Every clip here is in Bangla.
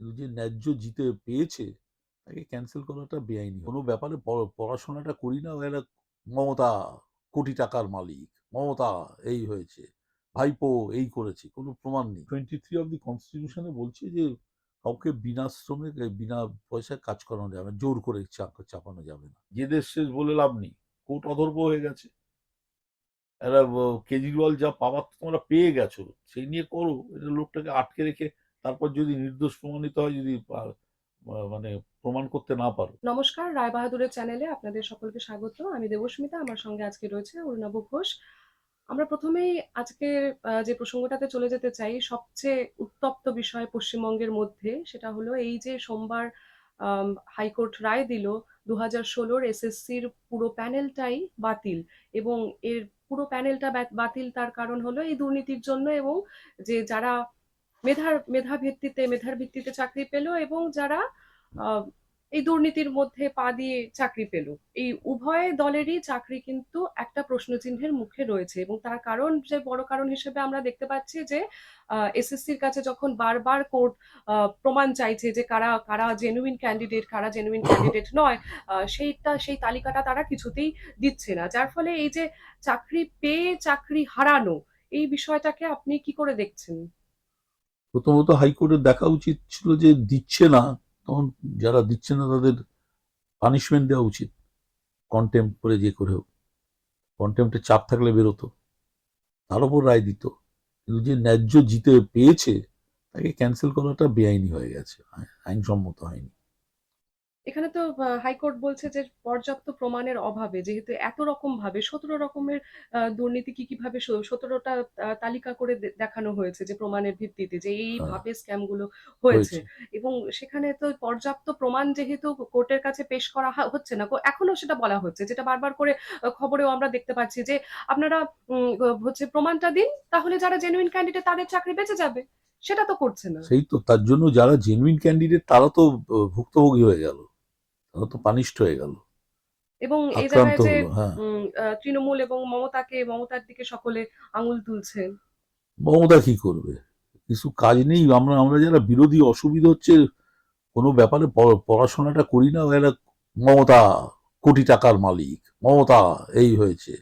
কিন্তু যে ন্যায্য জিতে পেয়েছে, তাকে ক্যান্সেল করাটা বেআইনি। কোনো ব্যাপারে পড়া- পড়াশোনাটা করি না এরা মমতা, কোটি টাকার মালিক, মমতা, এই হয়েছে, ভাইপো, এই করেছে, কোনো প্রমাণ নেই। টোয়েন্টি থ্রি অফ দি কনস্টিটিউশনে বলছে যে, কাউকে বিনা শ্রমে, বিনা পয়সায় কাজ করানো যাবে জোর করে চাপ- চাপানো যাবে না। যে দেশ শেষ বলে লাভ নেই, কোর্ট অধর্ব হয়ে গেছে। এরা কেজরিওয়াল যা পাওয়ার তোমরা পেয়ে গেছো, সেই নিয়ে করো এটা লোকটাকে আটকে রেখে তারপর যদি নির্দোষ প্রমাণিত হয়, যদি মানে প্রমাণ করতে না পারো। নমস্কার, রায় বাহাদুরের চ্যানেলে আপনাদের সকলকে স্বাগত। আমি দেবস্মিতা, আমার সঙ্গে আজকে রয়েছে অরুণাভ ঘোষ। আমরা প্রথমেই আজকের যে প্রসঙ্গটাতে চলে যেতে চাই, সবচেয়ে উত্তপ্ত বিষয় পশ্চিমবঙ্গের মধ্যে, সেটা হলো এই যে সোমবার হাইকোর্ট রায় দিল দু হাজার ষোলোর এসএসসির পুরো প্যানেলটাই বাতিল এবং এর পুরো প্যানেলটা বাতিল তার কারণ হলো এই দুর্নীতির জন্য এবং যে যারা মেধার মেধা ভিত্তিতে মেধার ভিত্তিতে চাকরি পেল এবং যারা এই দুর্নীতির মধ্যে পা দিয়ে চাকরি পেল। এই উভয় দলেরই চাকরি কিন্তু একটা প্রশ্নচিহ্নের মুখে রয়েছে এবং তার কারণ, যে বড় কারণ হিসেবে আমরা দেখতে পাচ্ছি যে এসএসসির কাছে যখন বারবার কোর্ট প্রমাণ চাইছে যে কারা কারা জেনুইন ক্যান্ডিডেট কারা জেনুইন ক্যান্ডিডেট নয় সেইটা, সেই তালিকাটা তারা কিছুতেই দিচ্ছে না। যার ফলে এই যে চাকরি পেয়ে চাকরি হারানো, এই বিষয়টাকে আপনি কি করে দেখছেন? প্রথমত হাইকোর্টের দেখা উচিত ছিল যে দিচ্ছে না, তখন যারা দিচ্ছে না তাদের পানিশমেন্ট দেওয়া উচিত কন্টেম করে যে করে হোক। কন্টেম্পটে চাপ থাকলে বেরোতো, তার উপর রায় দিত। কিন্তু যে ন্যায্য জিতে পেয়েছে, তাকে ক্যান্সেল করাটা বেআইনি হয়ে গেছে আইনসম্মত হয়নি। এখানে তো হাইকোর্ট বলছে যে পর্যাপ্ত প্রমাণের অভাবে যেহেতু এত রকম ভাবে সতেরো রকমের দুর্নীতি কি কীভাবে সতেরোটা তালিকা করে দেখানো হয়েছে যে প্রমাণের ভিত্তিতে যে এই হ্যাঁ। ভাবে স্ক্যামগুলো হয়েছে। এবং সেখানে তো পর্যাপ্ত প্রমাণ যেহেতু কোর্টের কাছে পেশ করা হচ্ছে না কো- এখনও সেটা বলা হচ্ছে যেটা বারবার করে খবরেও আমরা দেখতে পাচ্ছি যে আপনারা হচ্ছে প্রমাণটা দিন তাহলে যারা জেনুইন ক্যান্ডিডেট তাদের চাকরি বেঁচে যাবে। সেটা তো করছে না। সেই তো তার জন্য যারা জেনুইন ক্যান্ডিডেট তারা তো ভুক্তভোগী হয়ে গেল। তো পানিশড হয়ে গেল। এবং এই জায়গায় যে হ্যাঁ। তৃণমূল এবং মমতাকে মমতার দিকে সকলে আঙুল তুলছেন মমতা কি করবে? কিছু কাজ নেই। আমরা আমরা যারা বিরোধী অসুবিধা হচ্ছে কোনো ব্যাপারে পড়াশোনাটা করি না এরা মমতা কোটি টাকার মালিক মমতা এই হয়েছে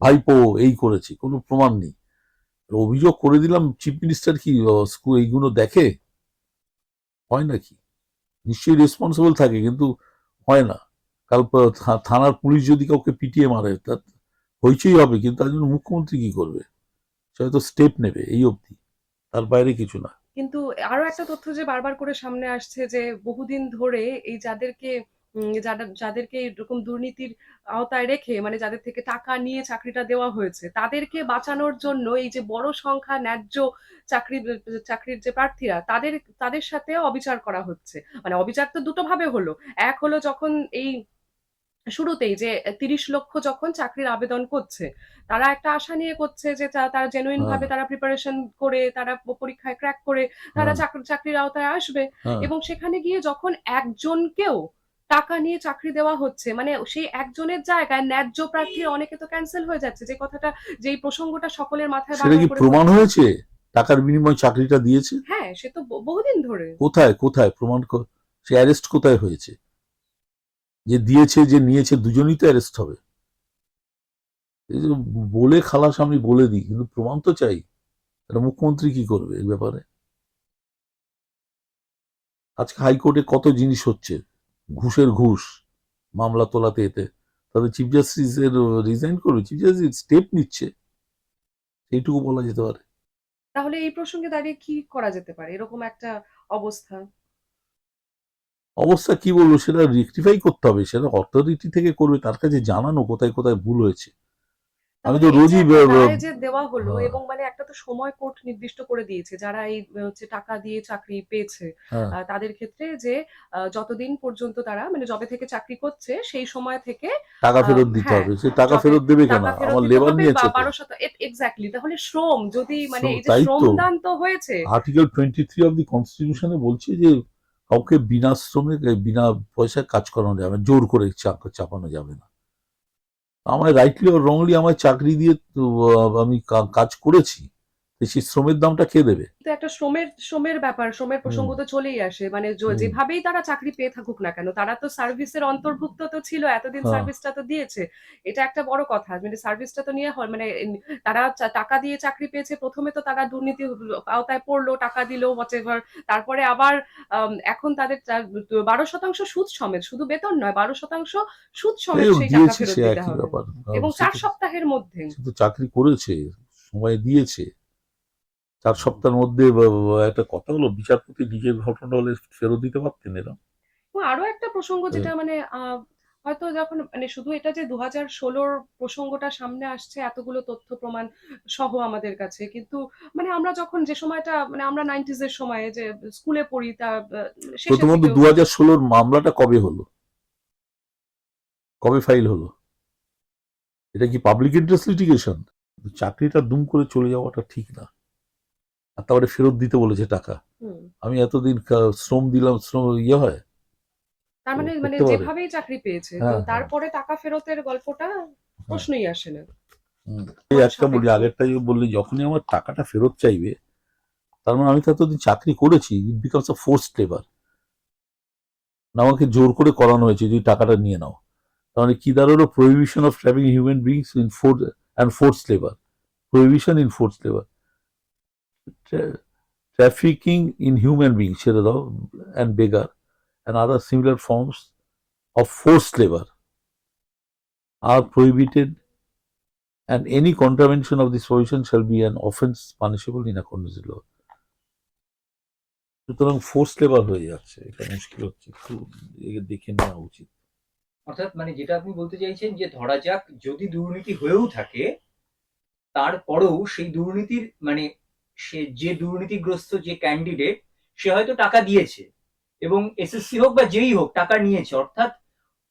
ভাইপো এই করেছে কোনো প্রমাণ নেই। অভিযোগ করে দিলাম চিফ মিনিস্টার কি স্কুল এইগুলো দেখে? হয় নাকি? নিশ্চয়ই রেসপন্সিবল থাকে কিন্তু হয় না। কাল থানার পুলিশ যদি কাউকে পিটিয়ে মারে তার হইচই হবে, কিন্তু তার জন্য মুখ্যমন্ত্রী কি করবে? সে হয়তো স্টেপ নেবে এই অবধি। তার বাইরে কিছু না। কিন্তু আরও একটা তথ্য যে বারবার করে সামনে আসছে যে বহুদিন ধরে এই যাদেরকে যারা- যাদেরকে এরকম দুর্নীতির আওতায় রেখে মানে যাদের থেকে টাকা নিয়ে চাকরিটা দেওয়া হয়েছে তাদেরকে বাঁচানোর জন্য এই যে বড় সংখ্যা ন্যায্য চাকরি চাকরির যে প্রার্থীরা তাদের তাদের সাথে অবিচার করা হচ্ছে মানে অবিচার তো দুটো ভাবে হলো এক হলো যখন এই শুরুতেই যে তিরিশ লক্ষ যখন চাকরির আবেদন করছে তারা একটা আশা নিয়ে করছে যে তারা জেনুইন হ্যাঁ। ভাবে তারা প্রিপারেশন করে তারা পরীক্ষায় ক্র্যাক করে তারা হ্যাঁ, চাকরি চাকরির আওতায় আসবে হ্যাঁ। এবং সেখানে গিয়ে যখন একজনকেও টাকা নিয়ে চাকরি দেওয়া হচ্ছে। মানে সেই একজনের জায়গায় ন্যায্য প্রার্থী অনেকে তো ক্যান্সেল হয়ে যাচ্ছে। যে কথাটা যে এই প্রসঙ্গটা সকলের মাথায় সেটা কি প্রমাণ হয়েছে? টাকার বিনিময়ে চাকরিটা দিয়েছে? হ্যাঁ সে তো বহুদিন ধরে। কোথায় কোথায়? প্রমাণ সে অ্যারেস্ট কোথায় হয়েছে? যে দিয়েছে যে নিয়েছে দুজনই তো অ্যারেস্ট হবে। বলে খালাস আমি বলে দিই কিন্তু প্রমাণ তো চাই। এটা মুখ্যমন্ত্রী কি করবে এই ব্যাপারে? আজকে হাইকোর্টে কত জিনিস হচ্ছে? ঘুষের ঘুষ মামলা তোলাতে এতে। তাদের চিফ জাস্টিস এর রিজাইন করবে। চিফ জাস্টিস স্টেপ নিচ্ছে। এইটুকু বলা যেতে পারে। তাহলে এই প্রসঙ্গে দাঁড়িয়ে কি করা যেতে পারে? এরকম একটা অবস্থা। অবস্থা কি বলব? সেটা রেকটিফাই করতে হবে। সেটা অথরিটি থেকে করবে। তার কাছে জানানো কোথায় কোথায় ভুল হয়েছে। আমি তো রোজই যে দেওয়া হলো হ্যাঁ। এবং মানে একটা তো সময় কোর্ট নির্দিষ্ট করে দিয়েছে যারা এই হচ্ছে টাকা দিয়ে চাকরি পেয়েছে হ্যাঁ। তাদের ক্ষেত্রে যে যতদিন পর্যন্ত তারা মানে জবে থেকে চাকরি করছে সেই সময় থেকে টাকা ফেরত দিতে হ্যাঁ, হবে। সে টাকা ফেরত দেবে কেন? আমার লেবার নিয়েছে এক্স্যাক্টলি তাহলে শ্রম যদি মানে এই যে। শ্রমদান তো হয়েছে। Article twenty three of the কনস্টিটিউশনে বলছে যে কাউকে বিনা শ্রমে বিনা পয়সায় কাজ করানো যাবে জোর করে চাপ- চাপানো যাবে না। আমায় রাইটলি ও রংলি আমায় চাকরি দিয়ে আমি কাজ করেছি। সেই শ্রমের দামটা কে দেবে? তো একটা শ্রমের শ্রমের ব্যাপার শ্রমের প্রসঙ্গ তো চলেই আসে। মানে যেভাবেই তারা চাকরি পেয়ে থাকুক না কেন তারা তো সার্ভিসের অন্তর্ভুক্ত তো ছিল এতদিন হ্যাঁ। সার্ভিসটা তো দিয়েছে। এটা একটা বড় কথা মানে সার্ভিসটা তো নিয়ে হয় মানে তারা টাকা দিয়ে চাকরি পেয়েছে প্রথমে তো তারা দুর্নীতি আওতায় পড়ল টাকা দিল হোয়াটএভার তারপরে আবার এখন তাদের বারো শতাংশ সুদ সমেত শুধু বেতন নয় বারো শতাংশ সুদ সমেত সেই টাকা ফেরত দিতে হবে। এবং চার সপ্তাহের মধ্যে। চাকরি করেছে সময় দিয়েছে। চার সপ্তাহের মধ্যে একটা কথা হলো বিচারপতি নিজের ঘটনা হলে ফেরত দিতে পারতেন এবং আরও একটা প্রসঙ্গ যেটা মানে হয়তো যখন মানে শুধু এটা যে দু হাজার ষোলোর প্রসঙ্গটা সামনে আসছে এতগুলো তথ্য প্রমাণ সহ আমাদের কাছে কিন্তু মানে আমরা যখন যে সময়টা মানে আমরা নাইনটিজ এর সময়ে যে স্কুলে পড়ি তা প্রথমত দু হাজার ষোলোর মামলাটা কবে হলো? কবে ফাইল হলো? এটা কি পাবলিক ইন্টারেস্ট লিটিগেশন চাকরিটা দুম করে চলে যাওয়াটা ঠিক না। আর তারপরে ফেরত দিতে বলেছে টাকা। আমি এতদিন শ্রম দিলাম শ্রম ইয়ে হয়। তার মানে মানে। যেভাবেই চাকরি পেয়েছে হ্যাঁ, হ্যাঁ। তারপরে টাকা ফেরতের গল্পটা প্রশ্নই আসে না। এই একটা বলি আগেরটা যে বললি যখনই আমার টাকাটা ফেরত চাইবে তার মানে আমি তো এতদিন চাকরি করেছি it becomes a force labour না আমাকে জোর করে করানো হয়েছে যদি টাকাটা নিয়ে নাও। তার মানে কি দাঁড়াল? Prohibition of trafficking human beings in force and force labour prohibition in force labour in human being ছেড়ে দাও and beggar and other similar forms of force labour R prohibited, and any contravention of this provision shall be an offence punishable in accordance with law. সুতরাং ফোর্স লেবার হয়ে যাচ্ছে, এটা মুশকিল হচ্ছে, একটু দেখে নেওয়া উচিত অর্থাৎ মানে যেটা আপনি বলতে চাইছেন যে ধরা যাক, যদি দুর্নীতি হয়েও থাকে, তারপরেও সেই দুর্নীতির মানে সে যে দুর্নীতিগ্রস্ত যে ক্যান্ডিডেট সে হয়তো টাকা দিয়েছে। এবং এসএসসি হোক বা যেই হোক টাকা নিয়েছে। অর্থাৎ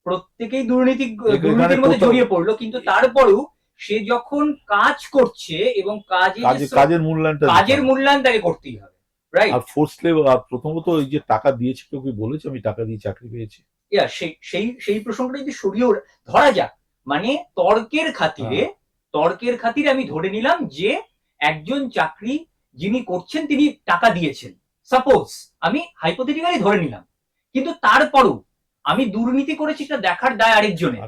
প্রত্যেকেই দুর্নীতি দুর্নীতির মধ্যে জড়িয়ে পড়ল। কিন্তু তারপরেও সে যখন কাজ করছে এবং কাজে কাজের মূল্যায়নটা কাজের মূল্যায়ন তাকে করতেই হবে। রাইট আর ফোর্স প্রথমত ওই যে টাকা দিয়েছে কেউ কি বলেছে আমি টাকা দিয়ে চাকরি পেয়েছি? ইয়া সেই সেই সেই প্রসঙ্গটা যদি সরিয়ে ধরা যাক মানে তর্কের খাতিরে তর্কের খাতিরে আমি ধরে নিলাম যে একজন চাকরি যিনি করছেন তিনি টাকা দিয়েছেন। সাপোজ আমি হাইপোথেটিক্যালি ধরে নিলাম। কিন্তু তারপরও আমি দুর্নীতি করেছি এটা দেখার দায় আরেকজনের।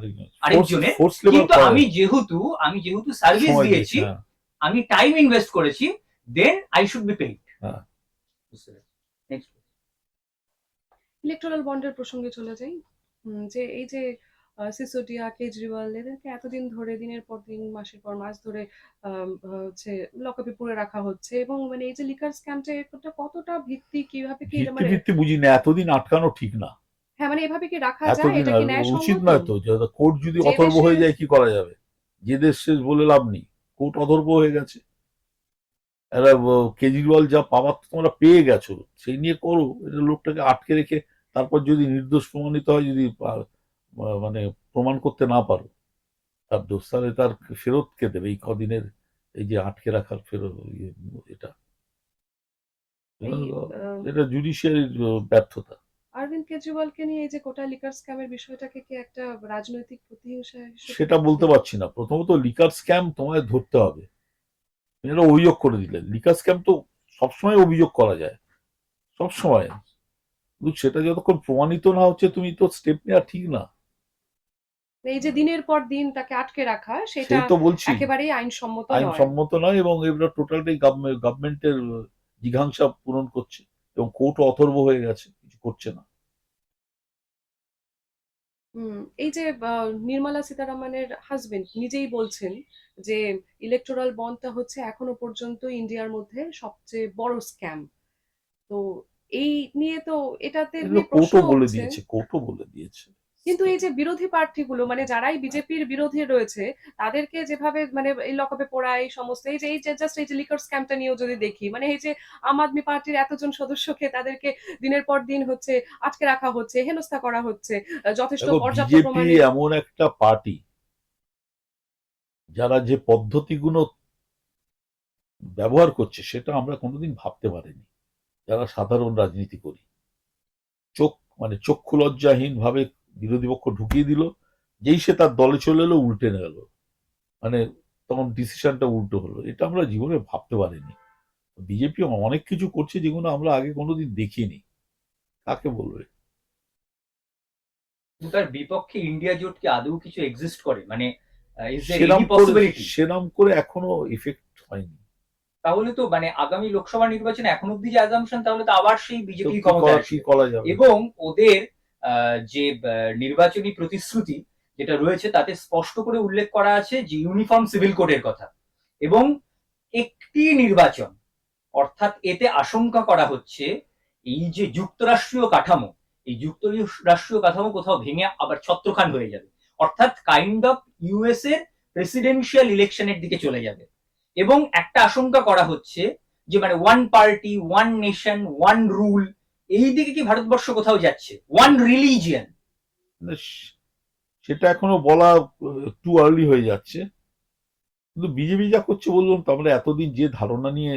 আরেকজনের, কিন্তু আমি যেহেতু আমি যেহেতু সার্ভিস দিয়েছি হ্যাঁ। আমি টাইম ইনভেস্ট করেছি then I should be paid. Next electoral বন্ডের প্রসঙ্গে চলে যাই। যে এই যে আহ, সিসোডিয়া কেজরিওয়াল এদেরকে এতদিন ধরে দিনের পর দিন মাসের পর মাস ধরে হচ্ছে লকআপে পুরে রাখা হচ্ছে এবং মানে এই যে লিকার স্ক্যামটা এটা কতটা ভিত্তি কীভাবে কি মানে ভিত্তি বুঝি না এতদিন আটকানো ঠিক না। হ্যাঁ মানে এভাবে কি রাখা যায়? এটা কি আর ন্যায় উচিত নয় তো কোর্ট যদি অথর্ব হয়ে যায় কি করা যাবে? যে দেশ শেষ বলে লাভ নেই কোর্ট অথর্ব হয়ে গেছে। এরা কেজরিওয়াল যা পাওয়ার তোমরা পেয়ে গেছো সেই নিয়ে করো এটা লোকটাকে আটকে রেখে তারপর যদি নির্দোষ প্রমাণিত হয় যদি মানে প্রমাণ করতে না পারো। তার দোষ তাহলে তার ফেরত কে দেবে? এই কদিনের এই যে আটকে রাখার ফেরত ইয়ে, এটা। এটা জুডিশিয়ারির ব্যর্থতা। অরবিন্দ কেজরিওয়ালকে নিয়ে এই যে কোটা লিকার স্ক্যামের বিষয়টাকে কি একটা রাজনৈতিক প্রতিহিংসা সেটা বলতে পারছি না। প্রথমত লিকার স্ক্যাম তোমায় ধরতে হবে। এটা অভিযোগ করে দিলেন। লিকার স্ক্যাম তো সবসময় অভিযোগ করা যায়। সবসময়। কিন্তু সেটা যতক্ষণ প্রমাণিত না হচ্ছে তুমি তো স্টেপ নেওয়া ঠিক না। এই যে দিনের পর দিন তাকে আটকে রাখা সেটা তো বলছি। একেবারেই আইনসম্মত আইন নয়। সম্মত নয় এবং এগুলো টোটালটাই গভর্নমেন্টের জিঘাংসা পূরণ করছে এবং কোর্ট অথর্ব হয়ে গেছে কিছু করছে না। এই যে নির্মলা সীতারামনের হাজবেন্ড নিজেই বলছেন যে ইলেকটোরাল বন্ডটা হচ্ছে এখনও পর্যন্ত ইন্ডিয়ার মধ্যে সবচেয়ে বড় স্ক্যাম তো এই নিয়ে তো এটাতে কোর্টও বলে দিয়েছে কোর্টও বলে দিয়েছে। কিন্তু এই যে বিরোধী প্রার্থীগুলো মানে যারাই বিজেপির বিরোধী রয়েছে তাদেরকে যেভাবে মানে এই লকপে পড়া এই সমস্ত এই যে এই যে জাস্ট এই যে লিকার স্ক্যামটা নিয়েও যদি দেখি মানে এই যে আম আদমি পার্টির এতজন সদস্যকে তাদেরকে দিনের পর দিন হচ্ছে আটকে রাখা হচ্ছে হেনস্থা করা হচ্ছে যথেষ্ট পর্যাপ্ত প্রমাণে এমন একটা পার্টি যারা যে পদ্ধতিগুলো ব্যবহার করছে সেটা আমরা কোনোদিন ভাবতে পারিনি যারা সাধারণ রাজনীতি করি। চোখ মানে চক্ষু লজ্জাহীন ভাবে বিরোধী পক্ষ ঢুকিয়ে দিল যেই সে তার দলে চলে এলো উল্টে গেল। মানে তখন ডিসিশনটা উল্টো হলো। এটা আমরা জীবনে ভাবতে পারিনি। বিজেপি অনেক কিছু করছে যেগুলো আমরা আগে কোনোদিন দেখিনি। কাকে বলবে? তার বিপক্ষে ইন্ডিয়া জোট কি আদৌ কিছু এক্সিস্ট করে? মানে সেরাম করে এখনও ইফেক্ট হয়নি। তাহলে তো মানে আগামী লোকসভা নির্বাচনে এখন অব্দি যে আজামশন তাহলে তো আবার সেই বিজেপি কি ক্ষমতায় করা- কি আসবে। করা যাবে? এবং ওদের যে নির্বাচনী প্রতিশ্রুতি যেটা রয়েছে তাতে স্পষ্ট করে উল্লেখ করা আছে যে ইউনিফর্ম সিভিল কোডের কথা। এবং একটি নির্বাচন, অর্থাৎ এতে আশঙ্কা করা হচ্ছে, এই যে যুক্তরাষ্ট্রীয় কাঠামো, এই যুক্তরাষ্ট্রীয় কাঠামো কোথাও ভেঙে আবার ছত্রখান হয়ে যাবে। অর্থাৎ কাইন্ড অফ ইউএস এর প্রেসিডেন্সিয়াল ইলেকশনের দিকে চলে যাবে। এবং একটা আশঙ্কা করা হচ্ছে যে মানে one party one nation one rule এই দিকে কি ভারতবর্ষ কোথাও যাচ্ছে? ওয়ান রিলিজিয়ান মানে সেটা এখনও বলা টু আর্লি হয়ে যাচ্ছে। কিন্তু বিজেপি যা করছে বললাম তো আমরা এতদিন যে ধারণা নিয়ে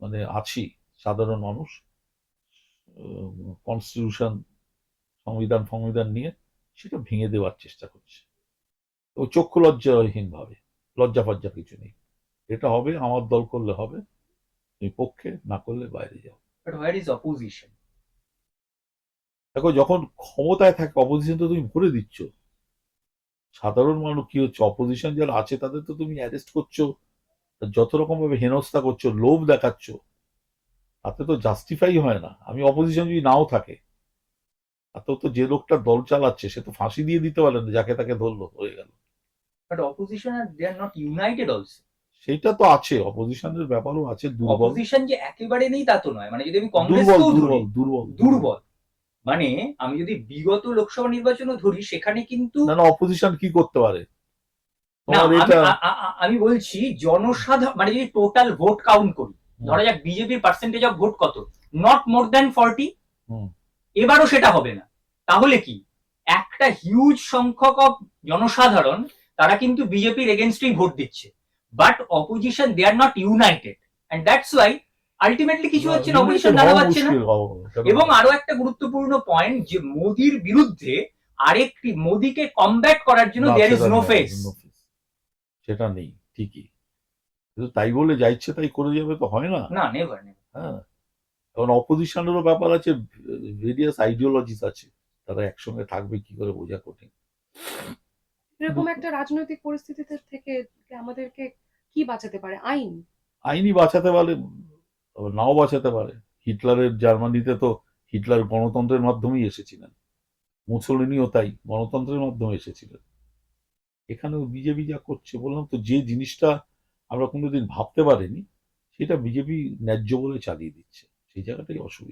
মানে আছি, সাধারণ মানুষ কনস্টিটিউশন সংবিধান সংবিধান নিয়ে, সেটা ভেঙে দেওয়ার চেষ্টা করছে। ও চক্ষু লজ্জাহীন ভাবে লজ্জা ফজ্জা কিছু নেই। এটা হবে, আমার দল করলে হবে, তুমি পক্ষে, না করলে বাইরে যাও। বাট হোয়ার ইজ অপোজিশন দেখো যখন ক্ষমতায় থাকে অপোজিশন তো তুমি ভরে দিচ্ছ। সাধারণ মানুষ কি হচ্ছে? অপোজিশন যারা আছে তাদের তো তুমি অ্যারেস্ট করছ যত রকম ভাবে হেনস্থা করছ লোভ দেখাচ্ছ তাতে তো জাস্টিফাই হয় না। আমি অপোজিশন যদি নাও থাকে তাতে তো যে লোকটা দল চালাচ্ছে সে তো ফাঁসি দিয়ে দিতে পারে না যাকে তাকে ধরলো হয়ে গেল। But opposition R they are not united also সেইটা তো আছে অপোজিশনের ব্যাপারও আছে দুর্বল। অপোজিশন যে একেবারে নেই তা তো নয়। মানে যদি আমি ধরি দুর্বল দুর্বল। দুর্বল। মানে আমি যদি বিগত লোকসভা নির্বাচনও ধরি সেখানে কিন্তু না না অপোজিশন কি করতে পারে? আমি বলছি জনসাধারণ মানে যদি টোটাল ভোট কাউন্ট করি ধরা যাক বিজেপির পার্সেন্টেজ অফ ভোট কত নট মোর দ্যান ফর্টি এবারও সেটা হবে না। তাহলে কি? একটা হিউজ সংখ্যক অফ জনসাধারণ তারা কিন্তু বিজেপির এগেনস্টেই ভোট দিচ্ছে। But opposition they are not united and that's why ultimately কিছু হচ্ছে না অপোজিশন দাঁড়া পাচ্ছে না। এবং আরও একটা গুরুত্বপূর্ণ পয়েন্ট যে মোদির বিরুদ্ধে আরেকটি মোদিকে কমব্যাট করার জন্য দেয়ার ইজ নো ফেস সেটা নেই ঠিকই। কিন্তু তাই বলে যা ইচ্ছে তাই করে যাবে তো হয় না? না নেভার হ্যাঁ। এখন অপোজিশনেরও ব্যাপার আছে ভেরিয়াস আইডিওলজিস আছে। তারা একসঙ্গে থাকবে কি করে বোঝা কঠিন। এরকম একটা রাজনৈতিক পরিস্থিতিতে থেকে আমাদেরকে কি বাঁচাতে পারে? আইন। আইনি বাঁচাতে পারে নাও বাঁচাতে পারে। হিটলারের জার্মানিতে তো হিটলার গণতন্ত্রের মাধ্যমেই এসেছিলেন। মুসলিনিও তাই গণতন্ত্রের মাধ্যমে এসেছিলেন। এখানেও বিজেপি যা করছে বললাম তো যে জিনিসটা আমরা কোনোদিন ভাবতে পারিনি সেটা বিজেপি ন্যায্য বলে চালিয়ে দিচ্ছে। সেই জায়গাটাই অসুবিধা।